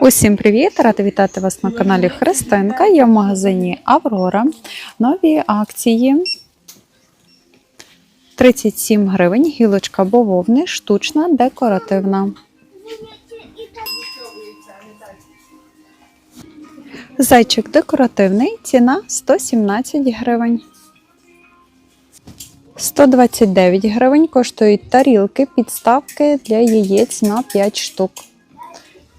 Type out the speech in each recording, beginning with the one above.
Усім привіт! Рада вітати вас на каналі Христинка. Я в магазині Аврора. Нові акції 37 гривень, гілочка бавовни, штучна, декоративна. Зайчик декоративний, ціна 117 гривень. 129 гривень коштують тарілки, підставки для яєць на 5 штук.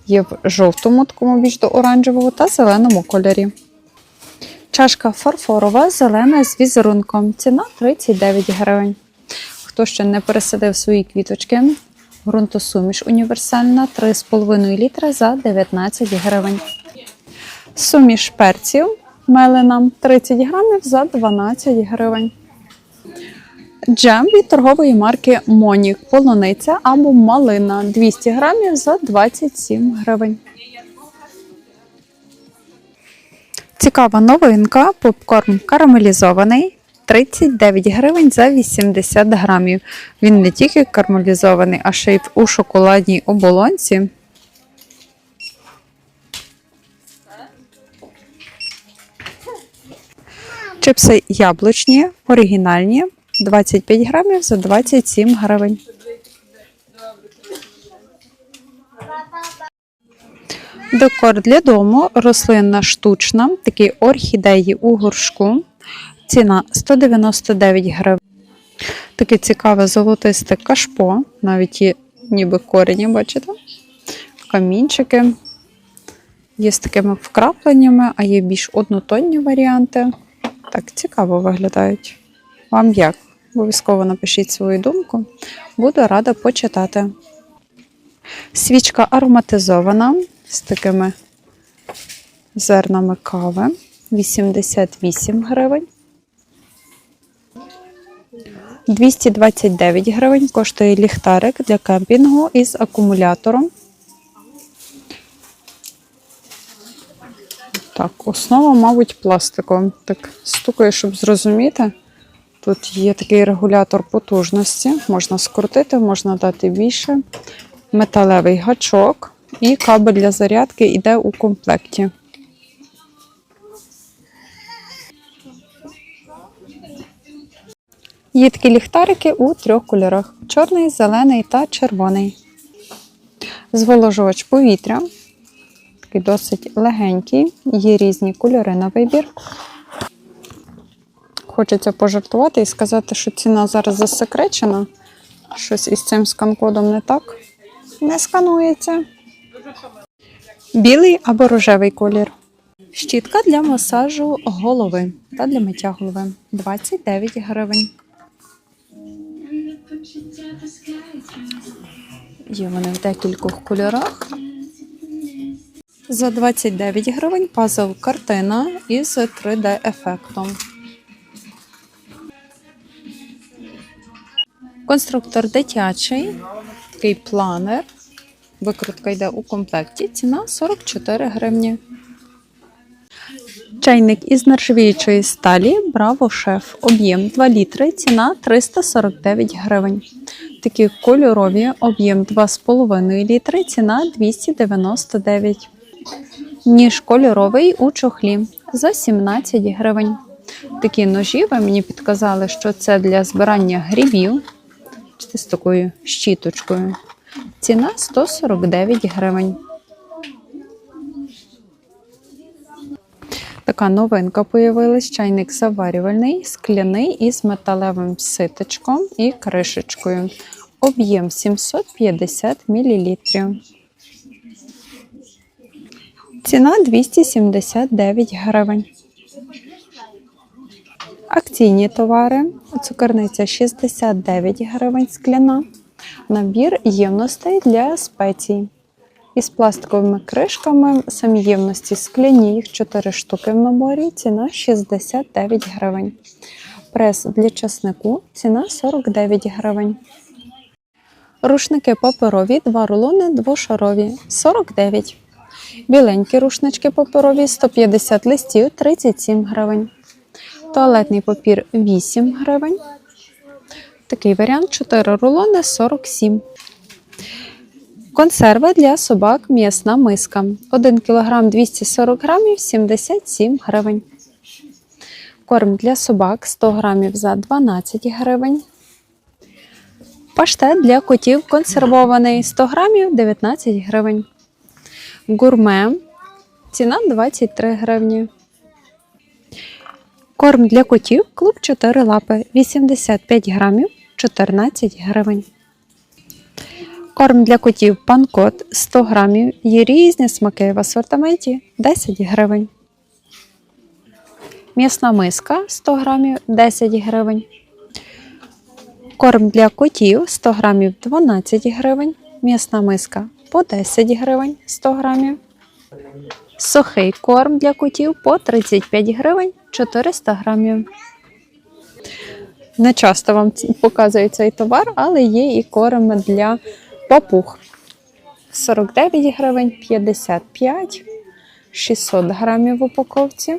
Є в жовтому, такому більш до оранжевого та зеленому кольорі. Чашка фарфорова, зелена з візерунком. Ціна 39 гривень. Хто ще не пересадив свої квіточки, ґрунтосуміш універсальна 3,5 літра за 19 гривень. Суміш перців мелена 30 грамів за 12 гривень. Джем від торгової марки Монік, полуниця або малина 200 грамів за 27 гривень. Цікава новинка. Попкорн карамелізований 39 гривень за 80 грамів. Він не тільки карамелізований, а ще й у шоколадній оболонці. Чипси яблучні, оригінальні 25 грамів за 27 гривень. Декор для дому, рослинна штучна, такі орхідеї у горшку. Ціна 199 гривень. Таке цікаве золотисте кашпо, навіть є ніби корені, бачите? Камінчики. Є з такими вкрапленнями, а є більш однотонні варіанти. Так, цікаво виглядають. Вам як? Обов'язково напишіть свою думку. Буду рада почитати. Свічка ароматизована з такими зернами кави. 88 гривень. 229 гривень коштує ліхтарик для кемпінгу із акумулятором. Так, основа, мабуть, пластикова. Так, стукаю, щоб зрозуміти. Тут є такий регулятор потужності, можна скрутити, можна дати більше. Металевий гачок і кабель для зарядки йде у комплекті. Є такі ліхтарики у трьох кольорах: чорний, зелений та червоний. Зволожувач повітря. Такий досить легенький, є різні кольори на вибір. Хочеться пожартувати і сказати, що ціна зараз засекречена. Щось із цим скан-кодом не так. Не сканується. Білий або рожевий колір. Щітка для масажу голови та для миття голови 29 гривень. Є вони в декількох кольорах. За 29 гривень пазл картина із 3D-ефектом. Конструктор дитячий, такий планер. Викрутка йде у комплекті. Ціна 44 гривні. Чайник із нержавіючої сталі Браво Шеф. Об'єм 2 літри, ціна 349 гривень. Такі кольорові, об'єм 2,5 літри, ціна 299. Ніж кольоровий у чохлі за 17 гривень. Такі ножі ви мені підказали, що це для збирання грибів. Бачите, з такою щіточкою. Ціна 149 гривень. Така новинка появилась. Чайник заварювальний, скляний із металевим ситочком і кришечкою. Об'єм 750 мл. Ціна 279 гривень. Акційні товари. Цукерниця 69 гривень скляна. Набір ємностей для спецій. Із пластиковими кришками. Самі ємності скляні, їх 4 штуки в наборі. Ціна 69 гривень. Прес для часнику ціна 49 гривень. Рушники паперові, 2 рулони двошарові 49. Біленькі рушнички паперові 150 листів 37 гривень. Туалетний папір 8 гривень. Такий варіант 4 рулони 47. Консерва для собак м'ясна миска. 1 кг 240 грамів 77 гривень. Корм для собак 100 грамів за 12 гривень. Паштет для котів консервований 100 грамів 19 гривень. Гурме. Ціна 23 гривні. Корм для котів клуб 4 лапи 85 грамів 14 гривень. Корм для котів панкот 100 грамів. Є різні смаки в асортименті 10 гривень. М'ясна миска 100 грамів 10 гривень. Корм для котів 100 грамів 12 гривень. М'ясна миска по 10 гривень 100 грамів. Сухий корм для котів по 35 гривень 400 грамів. Не часто вам показую цей товар, але є і корм для папуг. 49 гривень, 55, 600 грамів в упаковці.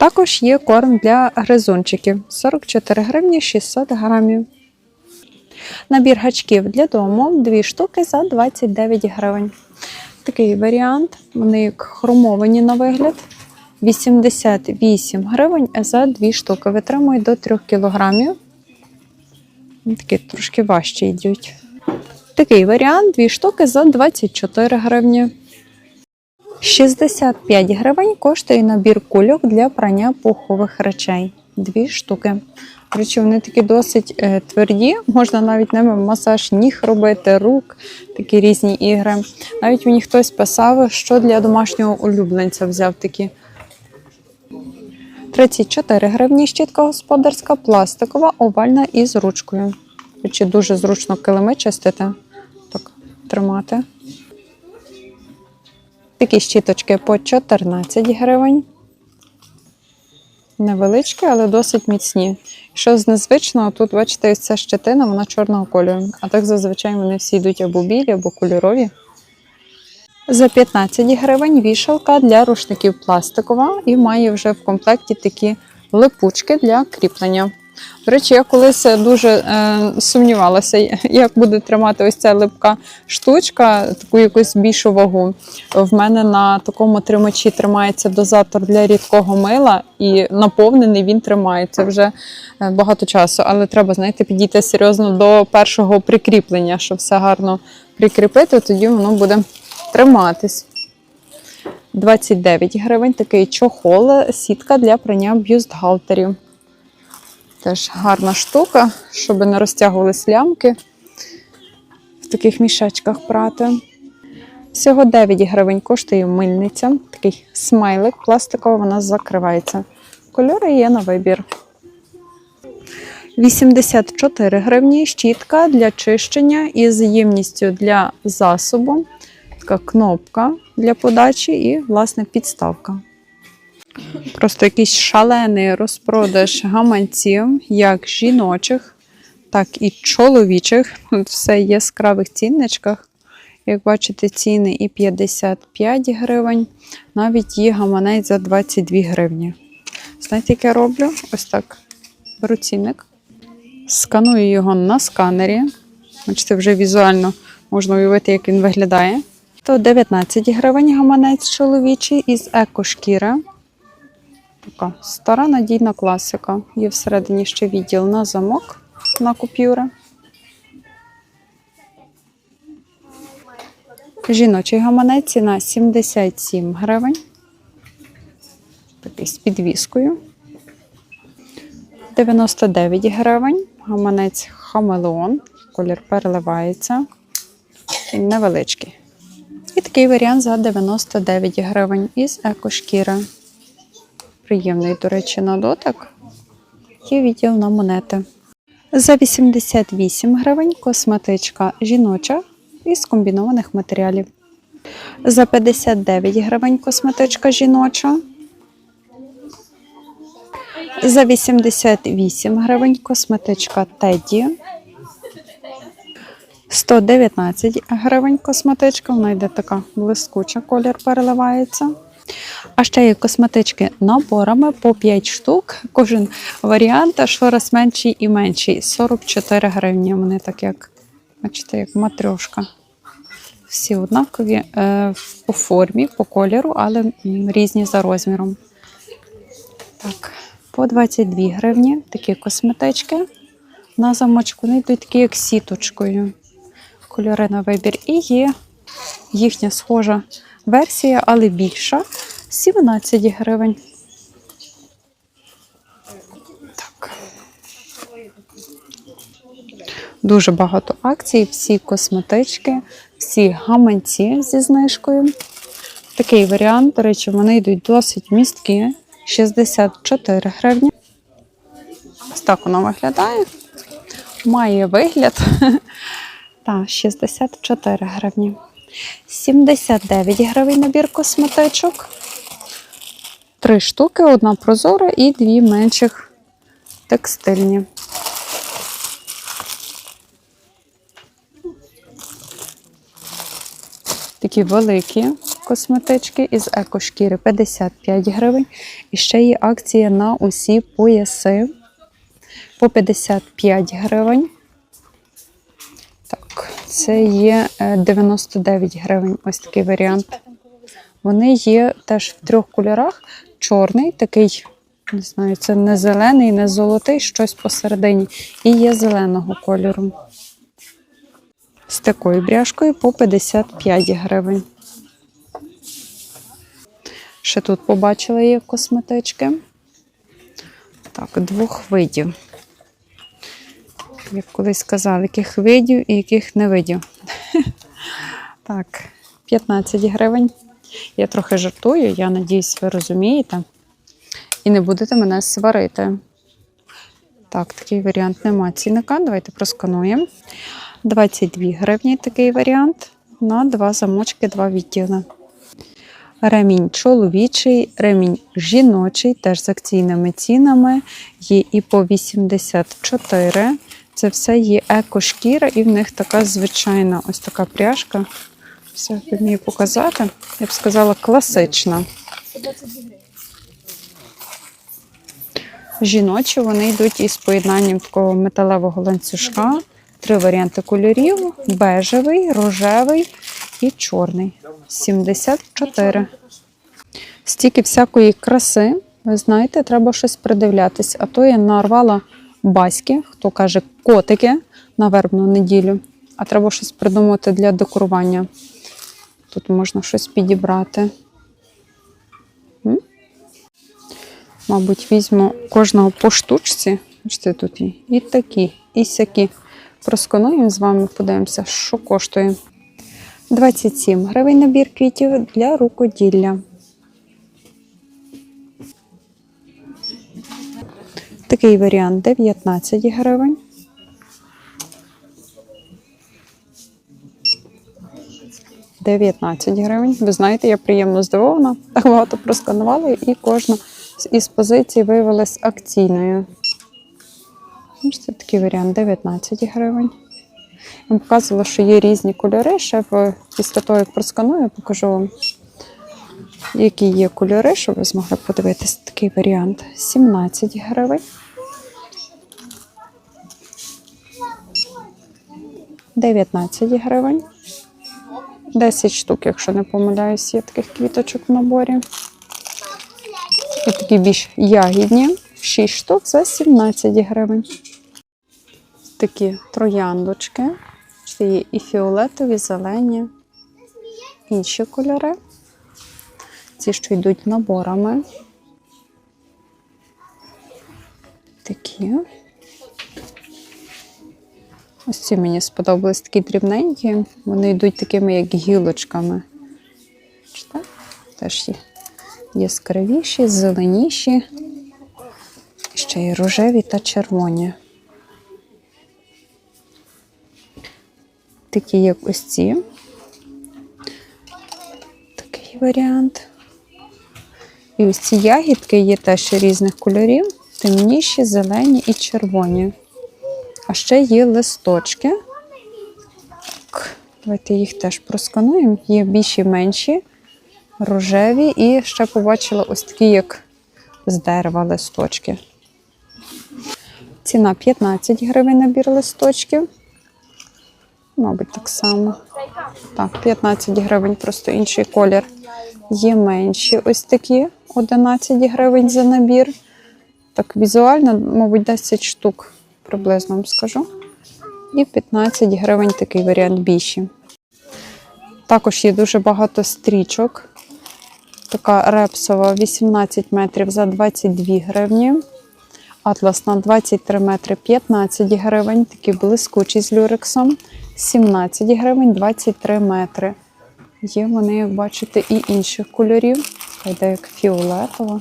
Також є корм для гризунчиків 44 гривні 600 грамів. Набір гачків для дому 2 штуки за 29 гривень. Такий варіант. Вони як хромовані на вигляд. 88 гривень за 2 штуки. Витримують до 3 кілограмів. Такі трошки важче йдуть. Такий варіант 2 штуки за 24 гривні. 65 гривень коштує набір кульок для прання пухових речей. Дві штуки. Речі, вони такі досить е, тверді, можна навіть ними масаж ніг робити, рук, такі різні ігри. Навіть мені хтось писав, що для домашнього улюбленця взяв такі. 34 гривні щітка господарська, пластикова, овальна і з ручкою. Речі, дуже зручно килими чистити. Так, тримати. Такі щіточки по 14 гривень. Невеличкі, але досить міцні. Що з незвичного, тут, бачите, ця щетина, вона чорного кольору. А так зазвичай вони всі йдуть або білі, або кольорові. За 15 гривень вішалка для рушників пластикова і має вже в комплекті такі липучки для кріплення. До речі, я колись дуже е, сумнівалася, як буде тримати ось ця липка штучка, таку якусь більшу вагу. В мене на такому тримачі тримається дозатор для рідкого мила, і наповнений він тримається вже е, багато часу. Але треба, знаєте, підійти серйозно до першого прикріплення, щоб все гарно прикріпити, тоді воно буде триматись. 29 гривень такий чохол, сітка для прання бюстгальтерів. Теж гарна штука, щоб не розтягувались лямки в таких мішечках прати. Всього 9 гривень коштує мильниця. Такий смайлик пластиковий, вона закривається. Кольори є на вибір. 84 гривні щітка для чищення із ємністю для засобу. Така кнопка для подачі і, власне, підставка. Просто якийсь шалений розпродаж гаманців, як жіночих, так і чоловічих. Все яскравих цінничках. Як бачите, ціни і 55 гривень, навіть є гаманець за 22 гривні. Знаєте, як я роблю? Ось так. Беру цінник, сканую його на сканері. Бачите, вже візуально можна уявити, як він виглядає. То 19 гривень гаманець чоловічий із екошкіри. Така стара надійна класика. Є всередині ще відділ на замок на купюри. Жіночий гаманець ціна 77 гривень. Такий з підвіскою. 99 гривень. Гаманець хамелеон. Колір переливається. Невеличкий. І такий варіант за 99 гривень із екошкіри. Приємний, до речі, на дотик. Є відділ на монети. За 88 гривень косметичка жіноча із комбінованих матеріалів. За 59 гривень косметичка жіноча. За 88 гривень косметичка Теді. 119 гривень косметичка, вона йде така блискуча, колір переливається. А ще є косметички наборами по 5 штук. Кожен варіант, а щораз менший і менший. 44 гривні. Вони так як Бачите, як матрьошка. Всі однакові е, по формі, по кольору, але різні за розміром. Так, по 22 гривні такі косметички. На замочку вони йдуть такі, як сіточкою. Кольори на вибір. І є їхня схожа версія, але більша. 17 гривень. Так. Дуже багато акцій, всі косметички, всі гаманці зі знижкою. Такий варіант, до речі, вони йдуть досить місткі. 64 гривні. Ось так воно виглядає. Має вигляд. Так, 64 гривні. 79 гривень набір косметичок. Три штуки, одна прозора і дві менших текстильні. Такі великі косметички із екошкіри 55 гривень. І ще є акція на усі пояси по 55 гривень. Це є е, 99 гривень. Ось такий варіант. Вони є теж в трьох кольорах: чорний, такий, не знаю, це не зелений, не золотий, щось посередині. І є зеленого кольору. З такою бряшкою по 55 гривень. Ще тут побачила є косметички. Так, двох видів. Як колись сказали, яких видів і яких не видів. Так, 15 гривень. Я трохи жартую, я надіюсь, ви розумієте. І не будете мене сварити. Так, такий варіант нема цінника. Давайте проскануємо. 22 гривні такий варіант. На два замочки, два відділи. Ремінь чоловічий, ремінь жіночий, теж з акційними цінами. Є і по 84. Це все є екошкіра, і в них така звичайна ось така пряжка. Все вмію показати. Я б сказала, класична. Жіночі вони йдуть із поєднанням такого металевого ланцюжка. Три варіанти кольорів: бежевий, рожевий і чорний. 74. Стільки всякої краси, ви знаєте, треба щось придивлятись. А то я нарвала баськи, хто каже котики на вербну неділю. А треба щось придумати для декорування. Тут можна щось підібрати. Мабуть, візьму кожного по штучці. Бачите, тут і, такі, і сякі. Проскануємо з вами, подивимося, що коштує. 27 гривень набір квітів для рукоділля. Такий варіант 19 гривень. – 19 гривень. Ви знаєте, я приємно здивована. Так багато просканувала, і кожна із позицій виявилась акційною. Це такий варіант 19 гривень. Я вам показувала, що є різні кольори. Ще в, після того, як просканую, покажу вам, які є кольори, щоб ви змогли подивитися такий варіант. 17 гривень. 19 гривень. 10 штук, якщо не помиляюсь, є таких квіточок в наборі. І такі більш ягідні. 6 штук за 17 гривень. Такі трояндочки. Це є і фіолетові, зелені, інші кольори. Ці, що йдуть наборами. Такі. Ось ці мені сподобались такі дрібненькі. Вони йдуть такими, як гілочками. Бачите? Теж є яскравіші, зеленіші, ще й рожеві та червоні. Такі, як ось ці. Такий варіант. І ось ці ягідки є теж різних кольорів: темніші, зелені і червоні. А ще є листочки. Давайте їх теж проскануємо. Є більші менші, рожеві, і ще побачила ось такі, як з дерева листочки. Ціна 15 гривень набір листочків. Мабуть, так само. Так, 15 гривень, просто інший колір. Є менші ось такі 11 гривень за набір. Так, візуально, мабуть, 10 штук приблизно вам скажу. І 15 гривень такий варіант більші. Також є дуже багато стрічок. Така репсова 18 метрів за 22 гривні. Атласна 23 метри 15 гривень. Такі блискучі з люрексом. 17 гривень 23 метри. Є вони, як бачите, і інших кольорів. Йде як фіолетова.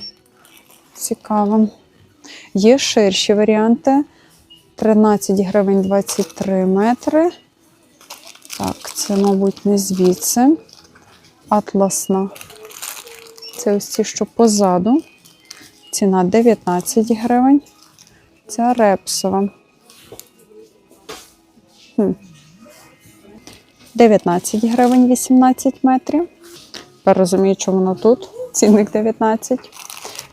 Цікаво. Є ширші варіанти. 13 гривень 23 метри. Так, це, мабуть, не звідси. Атласна. Це ось ці, що позаду. Ціна 19 гривень. Ця репсова. Хм. 19 гривень 18 метрів. Тепер розумію, чому воно тут. Цінник 19.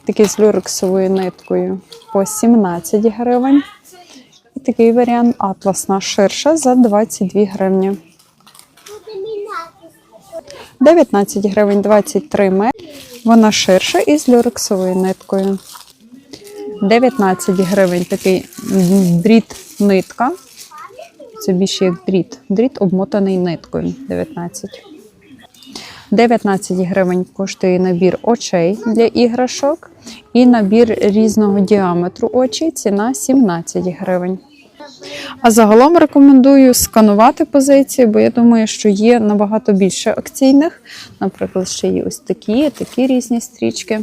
Такий з люрексовою ниткою по 17 гривень. І такий варіант атласна ширша за 22 гривні. 19 гривень 23 метри. Вона ширша і з люрексовою ниткою. 19 гривень такий дріт нитка. Це більше як дріт. Дріт обмотаний ниткою. 19. 19 гривень коштує набір очей для іграшок. І набір різного діаметру очей. Ціна 17 гривень. А загалом рекомендую сканувати позиції, бо я думаю, що є набагато більше акційних. Наприклад, ще є ось такі, такі різні стрічки.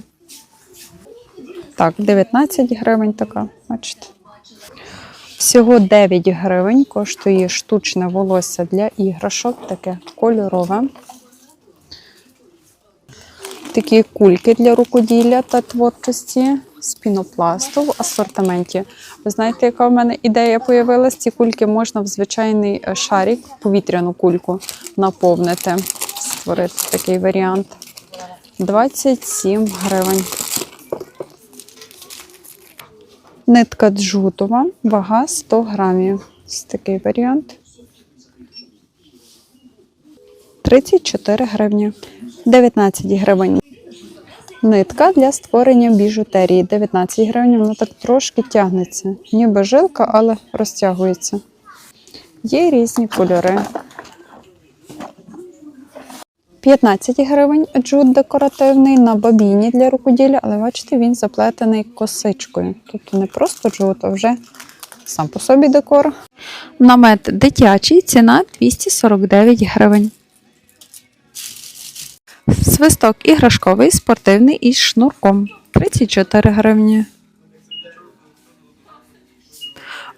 Так, 19 гривень така, бачите. Всього 9 гривень коштує штучне волосся для іграшок, таке кольорове. Такі кульки для рукоділля та творчості з пінопласту в асортименті. Ви знаєте, яка в мене ідея появилась? Ці кульки можна в звичайний е, шарик, повітряну кульку наповнити, створити такий варіант. 27 гривень. Нитка джутова, вага 100 грамів. Ось такий варіант. 34 гривні. 19 гривень. Нитка для створення біжутерії. 19 гривень. Вона так трошки тягнеться. Ніби жилка, але розтягується. Є різні кольори. 15 гривень джут декоративний на бабіні для рукоділля, але бачите, він заплетений косичкою. Тобто не просто джут, а вже сам по собі декор. Намет дитячий, ціна 249 гривень. Свисток іграшковий, спортивний із шнурком 34 гривні.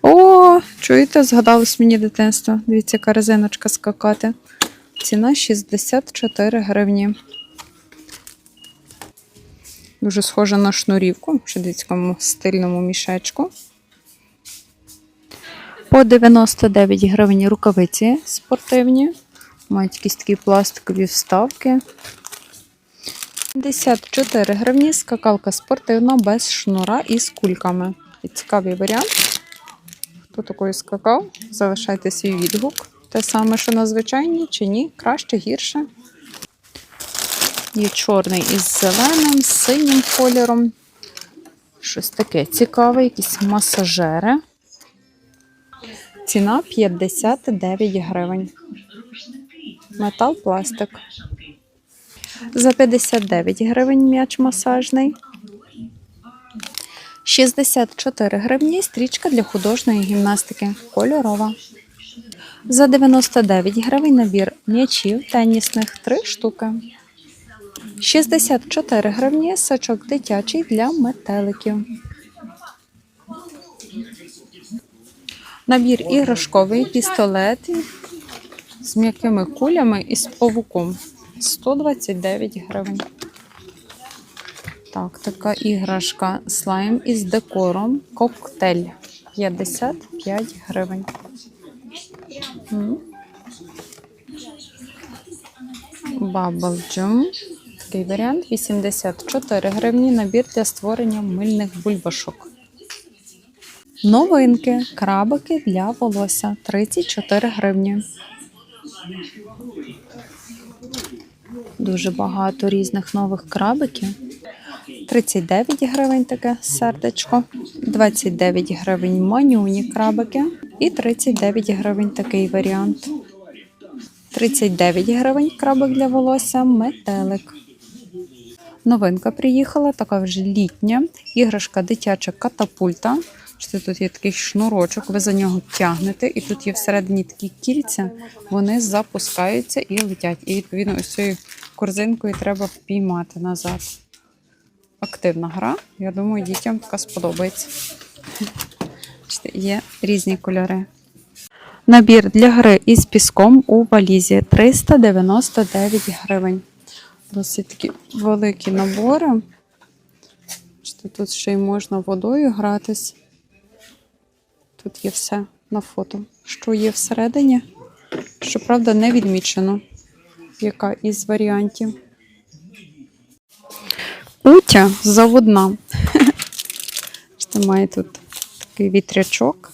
О, чуєте, згадалось мені дитинство. Дивіться, яка резиночка скакати. Ціна 64 гривні. Дуже схожа на шнурівку в шедицькому стильному мішечку. По 99 гривень рукавиці спортивні. Мають якісь такі пластикові вставки. 54 гривні скакалка спортивна без шнура і з кульками. Цікавий варіант. Хто такою скакав? Залишайте свій відгук. Те саме, що на звичайній, чи ні? Краще, гірше. Є чорний із зеленим, з синім кольором. Щось таке цікаве, якісь масажери. Ціна 59 гривень. Метал, пластик. За 59 гривень м'яч масажний. 64 гривні стрічка для художньої гімнастики. Кольорова. За 99 гривень набір м'ячів тенісних 3 штуки. 64 гривні сачок дитячий для метеликів. Набір іграшковий пістолет з м'якими кулями і з павуком. 129 гривень. Так, така іграшка слайм із декором. Коктейль 55 гривень. М. Bubble Такий варіант 84 гривні. Набір для створення мильних бульбашок. Новинки, крабики для волосся 34 гривні. Дуже багато різних нових крабиків. 39 гривень таке сердечко, 29 гривень манюні крабики і 39 гривень такий варіант. 39 гривень крабик для волосся, метелик. Новинка приїхала, така вже літня. Іграшка дитяча катапульта. Що тут є такий шнурочок, ви за нього тягнете, і тут є всередині такі кільця, вони запускаються і летять. І відповідно ось цією корзинкою треба впіймати назад. Активна гра. Я думаю, дітям така сподобається. Бачите, Є різні кольори. Набір для гри із піском у валізі 399 гривень. Досить такі великі набори. Тут ще й можна водою гратись. Тут є все на фото. Що є всередині? Щоправда, не відмічено, яка із варіантів. Утя заводна. Має тут такий вітрячок.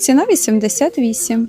Ціна 88.